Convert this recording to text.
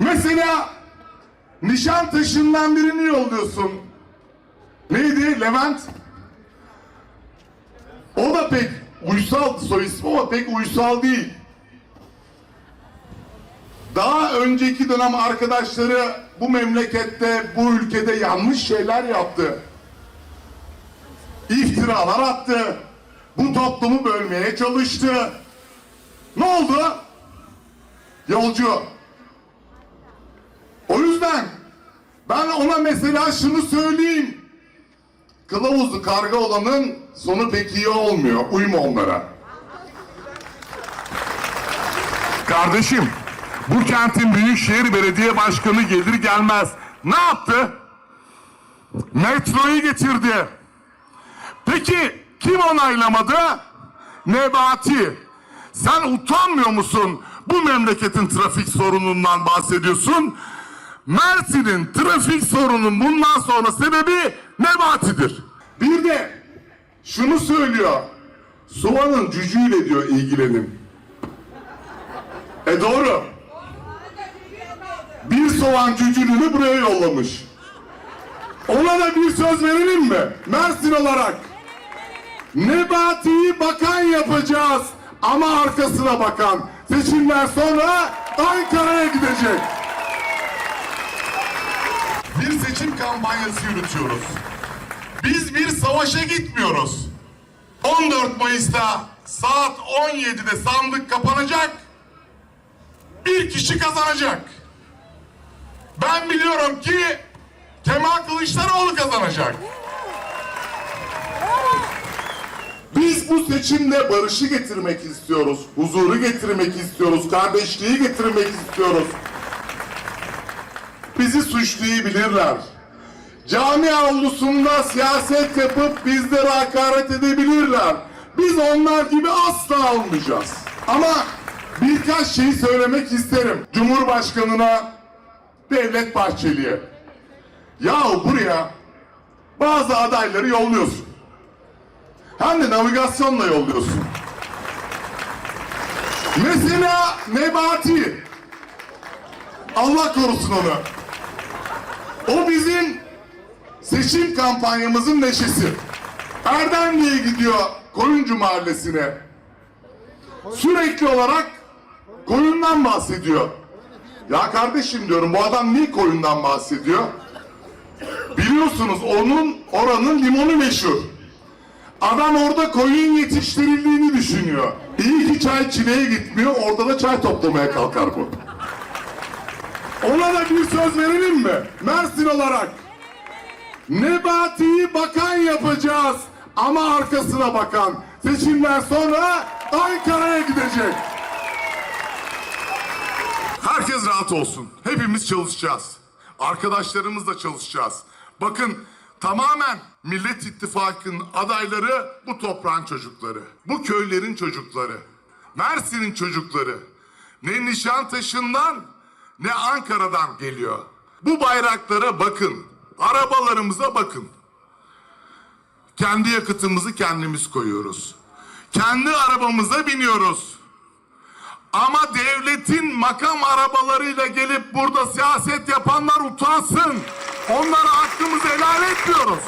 Mesela Nişantaşı'ndan birini yolluyorsun. Neydi? Levent. O da pek uysal soy ismi ama pek uysal değil. Daha önceki dönem arkadaşları bu memlekette, bu ülkede yanlış şeyler yaptı. İftiralar attı. Bu toplumu bölmeye çalıştı. Ne oldu? Yolcu. Yüzden ben ona mesela şunu söyleyeyim. Kılavuzlu karga olanın sonu pek iyi olmuyor. Uyma onlara. Kardeşim, bu kentin Büyükşehir Belediye Başkanı gelir gelmez ne yaptı? Metroyu getirdi. Peki kim onaylamadı? Nebati. Sen utanmıyor musun? Bu memleketin trafik sorunundan bahsediyorsun. Mersin'in trafik sorunun bundan sonra sebebi Nebati'dir. Bir de şunu söylüyor. Soğanın cücüğüyle diyor ilgilenin. E doğru. Bir soğan cücüğünü buraya yollamış. Ona da bir söz verelim mi? Mersin olarak. Nebati'yi bakan yapacağız. Ama arkasına bakan. Seçimler sonra Ankara'ya gidecek. Bir seçim kampanyası yürütüyoruz. Biz bir savaşa gitmiyoruz. 14 Mayıs'ta saat 17'de sandık kapanacak. Bir kişi kazanacak. Ben biliyorum ki Kemal Kılıçdaroğlu kazanacak. Biz bu seçimde barışı getirmek istiyoruz. Huzuru getirmek istiyoruz. Kardeşliği getirmek istiyoruz. Bizi suçlayabilirler. Cami avlusunda siyaset yapıp bizlere hakaret edebilirler. Biz onlar gibi asla olmayacağız. Ama birkaç şey söylemek isterim. Cumhurbaşkanına, Devlet Bahçeli'ye. Yahu buraya bazı adayları yolluyorsun. Hem de navigasyonla yolluyorsun. Mesela Nebati. Allah korusun onu. O bizim seçim kampanyamızın neşesi. Erdemli'ye gidiyor Koyuncu Mahallesi'ne. Sürekli olarak koyundan bahsediyor. Ya kardeşim diyorum bu adam niye koyundan bahsediyor? Biliyorsunuz onun oranın limonu meşhur. Adam orada koyun yetiştirildiğini düşünüyor. İyi ki çay çileye gitmiyor, orada da çay toplamaya kalkar bu. Da bir söz verelim mi? Mersin olarak. Nebati'yi bakan yapacağız. Ama arkasına bakan. Seçimler sonra Ankara'ya gidecek. Herkes rahat olsun. Hepimiz çalışacağız. Arkadaşlarımızla çalışacağız. Bakın tamamen Millet İttifakı'nın adayları bu toprağın çocukları. Bu köylerin çocukları. Mersin'in çocukları. Ne Nişantaşı'ndan ne Ankara'dan geliyor. Bu bayraklara bakın. Arabalarımıza bakın. Kendi yakıtımızı kendimiz koyuyoruz. Kendi arabamıza biniyoruz. Ama devletin makam arabalarıyla gelip burada siyaset yapanlar utansın. Onlara hakkımızı helal etmiyoruz.